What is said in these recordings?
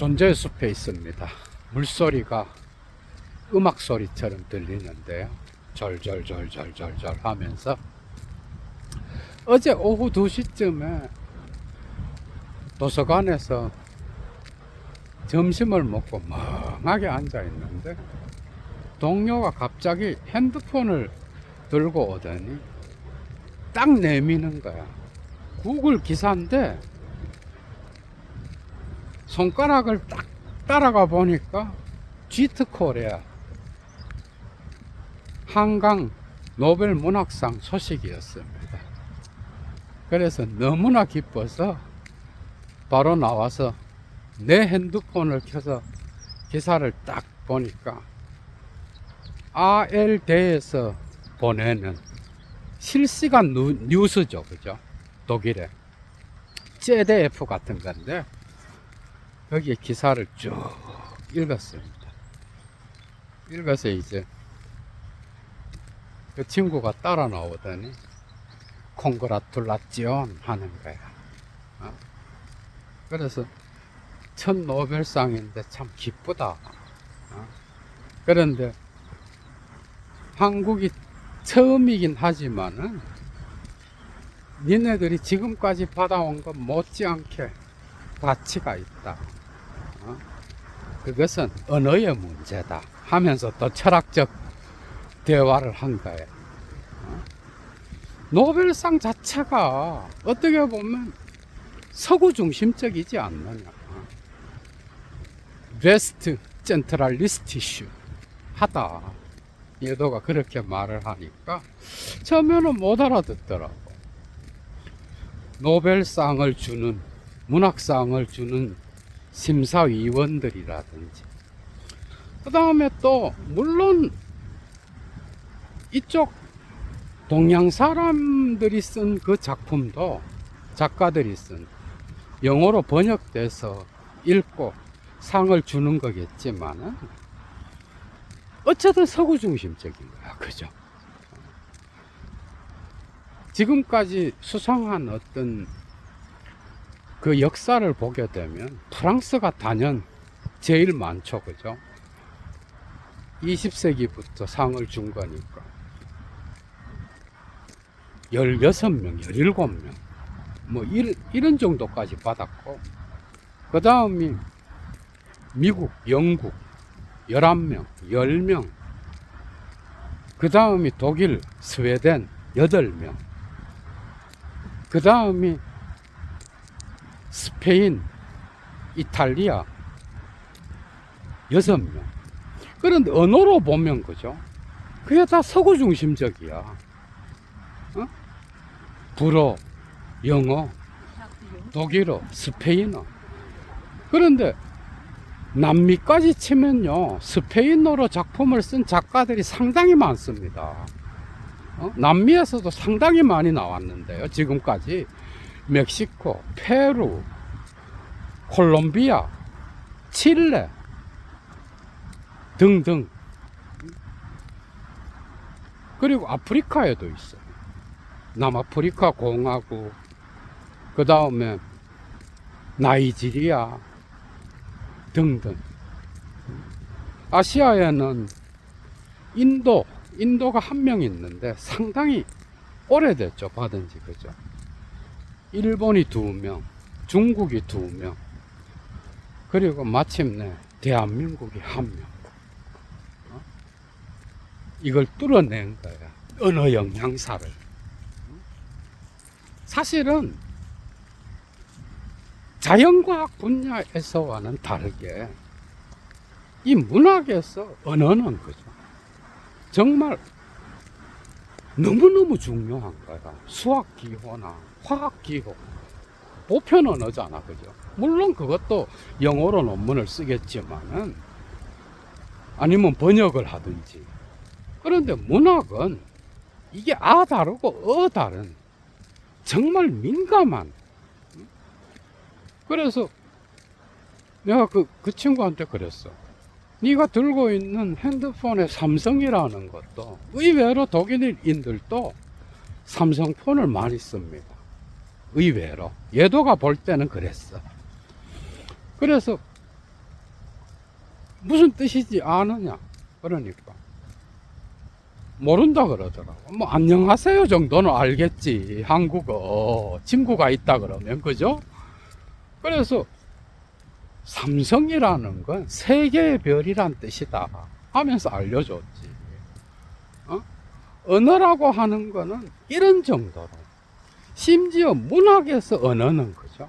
존재의 숲에 있습니다. 물소리가 음악 소리처럼 들리는데요. 절절절절절절 하면서 어제 오후 2시쯤에 도서관에서 점심을 먹고 멍하게 앉아 있는데 동료가 갑자기 핸드폰을 들고 오더니 딱 내미는 거야. 구글 기사인데 손가락을 딱 따라가 보니까 GT 코리아 한강 노벨 문학상 소식이었습니다. 그래서 너무나 기뻐서 바로 나와서 내 핸드폰을 켜서 기사를 딱 보니까 ARD에서 보내는 실시간 누- 뉴스죠, 그죠? 독일에 ZDF 같은 건데 거기에 기사를 쭉 읽었습니다. 읽어서 이제 그 친구가 따라 나오더니 콩그라툴라지온 하는 거야. 어? 그래서 첫 노벨상인데 참 기쁘다. 어? 그런데 한국이 처음이긴 하지만은 니네들이 지금까지 받아온 것 못지않게 가치가 있다. 어? 그것은 언어의 문제다. 하면서 또 철학적 대화를 한 거예요. 어? 노벨상 자체가 어떻게 보면 서구 중심적이지 않느냐. 어? 베스트 센트럴리스티슈 하다. 예도가 그렇게 말을 하니까 처음에는 못 알아듣더라고. 노벨상을 주는 문학상을 주는 심사위원들이라든지. 그 다음에 또 물론 이쪽 동양 사람들이 쓴 그 작품도 작가들이 쓴 영어로 번역돼서 읽고 상을 주는 거겠지만은 어쨌든 서구 중심적인 거야. 그죠? 지금까지 수상한 어떤 그 역사를 보게 되면 프랑스가 단연 제일 많죠 그죠? 20세기부터 상을 준 거니까. 16명, 17명 뭐 이런, 이런 정도까지 받았고 그 다음이 미국, 영국 11명, 10명 그 다음이 독일, 스웨덴 8명 그 다음이 스페인, 이탈리아 6명 그런데 언어로 보면 그죠? 그게 다 서구 중심적이야. 어? 불어, 영어, 독일어, 스페인어. 그런데 남미까지 치면요, 스페인어로 작품을 쓴 작가들이 상당히 많습니다. 어? 남미에서도 상당히 많이 나왔는데요, 지금까지. 멕시코, 페루, 콜롬비아, 칠레, 등등. 그리고 아프리카에도 있어요. 남아프리카 공화국, 그 다음에 나이지리아 등등. 아시아에는 인도, 인도가 한 명 있는데 상당히 오래됐죠, 받은 지, 그죠? 일본이 두 명, 중국이 두 명, 그리고 마침내 대한민국이 한 명. 어? 이걸 뚫어낸 거야. 언어 영양사를. 사실은 자연과학 분야에서와는 다르게 이 문학에서 언어는 거죠. 정말 너무너무 중요한 거야. 수학 기호나 화학 기호. 보편 언어잖아. 그죠? 물론 그것도 영어로 논문을 쓰겠지만은 아니면 번역을 하든지. 그런데 문학은 이게 아 다르고 어 다른 정말 민감한 그래서 내가 그, 그 친구한테 그랬어. 네가 들고 있는 핸드폰에 삼성이라는 것도 의외로 독일인들도 삼성폰을 많이 씁니다. 의외로. 예도가 볼 때는 그랬어. 그래서 무슨 뜻이지 아느냐 그러니까 모른다 그러더라고 뭐 안녕하세요 정도는 알겠지 한국어 친구가 있다 그러면 그죠 그래서 삼성이라는 건 세계의 별이란 뜻이다 하면서 알려줬지 어? 언어라고 하는 거는 이런 정도로 심지어 문학에서 언어는 그죠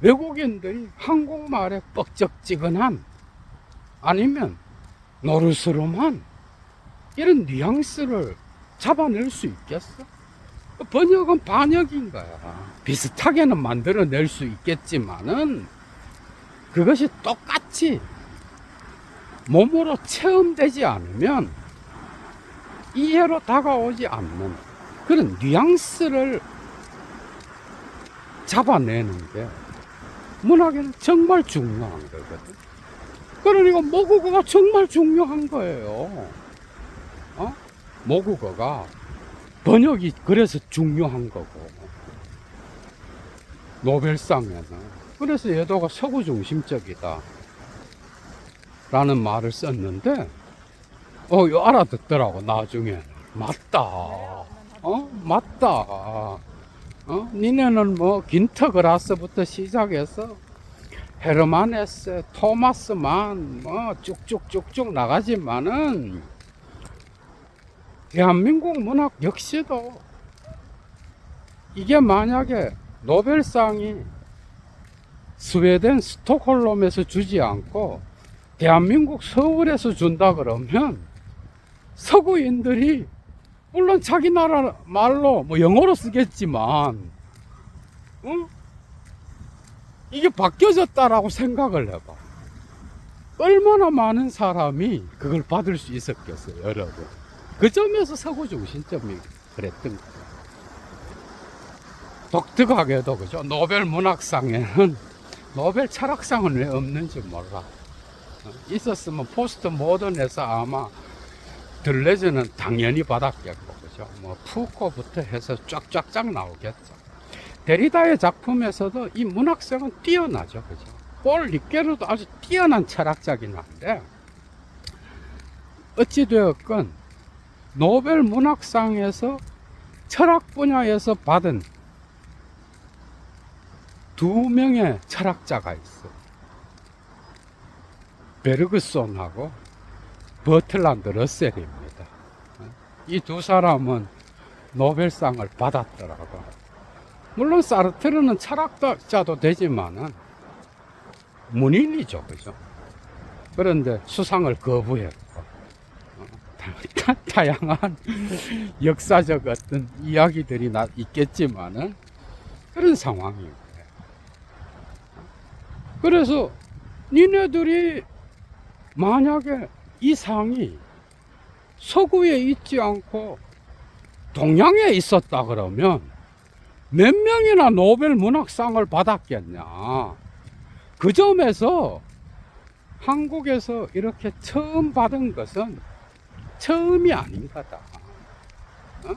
외국인들이 한국말에 뻑적지근한 아니면 노르스름한 이런 뉘앙스를 잡아낼 수 있겠어? 번역은 반역인 거야. 비슷하게는 만들어낼 수 있겠지만은 그것이 똑같이 몸으로 체험되지 않으면 이해로 다가오지 않는 그런 뉘앙스를 잡아내는 게 문학에는 정말 중요한 거거든. 그러니까 모국어가 정말 중요한 거예요. 어? 모국어가 번역이 그래서 중요한 거고. 노벨상에는. 그래서 얘도가 서구 중심적이다. 라는 말을 썼는데, 어, 알아듣더라고, 나중에. 맞다. 어? 맞다. 어? 니네는 뭐 긴터그라스부터 시작해서 헤르만 헤세, 토마스 만, 뭐 쭉쭉쭉쭉 나가지만은 대한민국 문학 역시도 이게 만약에 노벨상이 스웨덴 스톡홀름에서 주지 않고 대한민국 서울에서 준다 그러면 서구인들이 물론 자기 나라 말로 뭐 영어로 쓰겠지만 어? 이게 바뀌어졌다라고 생각을 해봐. 얼마나 많은 사람이 그걸 받을 수 있었겠어요, 여러분. 그 점에서 서구 중심점이 그랬던 거예요. 독특하게도 그죠. 노벨 문학상에는 노벨 철학상은 왜 없는지 몰라. 어, 있었으면 포스트 모던에서 아마 들레즈는 당연히 받았겠고, 그죠? 뭐, 푸코부터 해서 쫙쫙쫙 나오겠죠. 데리다의 작품에서도 이 문학성은 뛰어나죠, 그죠? 폴 리케르도 아주 뛰어난 철학자긴 한데, 어찌되었건, 노벨 문학상에서 철학 분야에서 받은 두 명의 철학자가 있어. 베르그손하고 버틀란드 러셀입니다. 이 두 사람은 노벨상을 받았더라고. 물론 사르트르는 철학자도 되지만은 문인이죠, 그죠? 그런데 수상을 거부했고 어, 다- 다양한 역사적 어떤 이야기들이 나 있겠지만은 그런 상황이에요. 그래서 니네들이 만약에 이 상이 서구에 있지 않고 동양에 있었다 그러면 몇 명이나 노벨 문학상을 받았겠냐. 그 점에서 한국에서 이렇게 처음 받은 것은 처음이 아닌 거다. 어?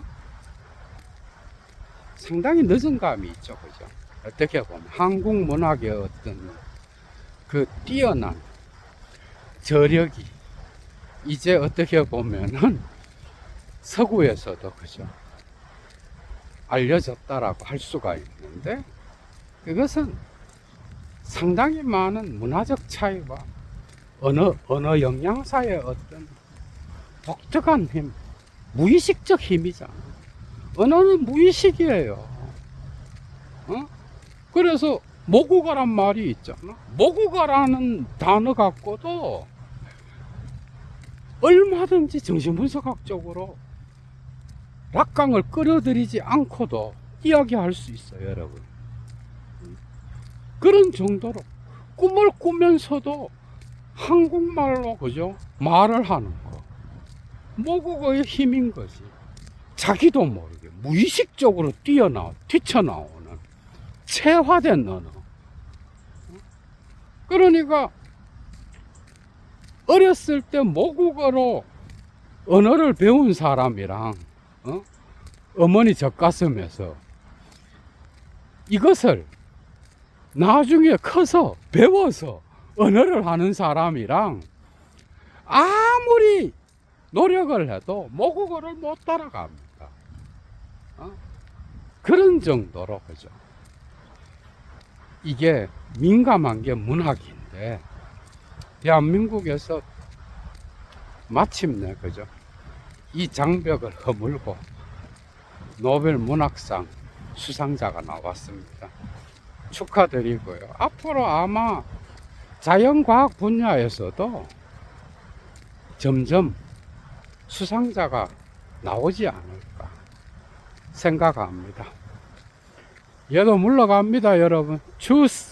상당히 늦은 감이 있죠, 그죠? 어떻게 보면 한국 문학의 어떤 그 뛰어난 저력이 이제 어떻게 보면은 서구에서도 그죠 알려졌다라고 할 수가 있는데 그것은 상당히 많은 문화적 차이와 언어 언어 영양사의 어떤 독특한 힘, 무의식적 힘이잖아. 언어는 무의식이에요. 어? 그래서 모국어란 말이 있잖아. 모국어라는 단어 갖고도 얼마든지 정신분석학적으로 락강을 끌어들이지 않고도 이야기할 수 있어요, 여러분. 그런 정도로 꿈을 꾸면서도 한국말로 그죠? 말을 하는 거. 모국어의 힘인 거지. 자기도 모르게 무의식적으로 뛰어나, 뛰쳐나오는 체화된 언어. 그러니까 어렸을 때 모국어로 언어를 배운 사람이랑 어? 어머니 젖가슴에서 이것을 나중에 커서 배워서 언어를 하는 사람이랑 아무리 노력을 해도 모국어를 못 따라갑니다. 어? 그런 정도로 그죠. 이게 민감한 게 문학인데 대한민국에서 마침내 그죠. 이 장벽을 허물고 노벨 문학상 수상자가 나왔습니다. 축하드리고요. 앞으로 아마 자연과학 분야에서도 점점 수상자가 나오지 않을까 생각합니다. 얘도 물러갑니다, 여러분. 주스!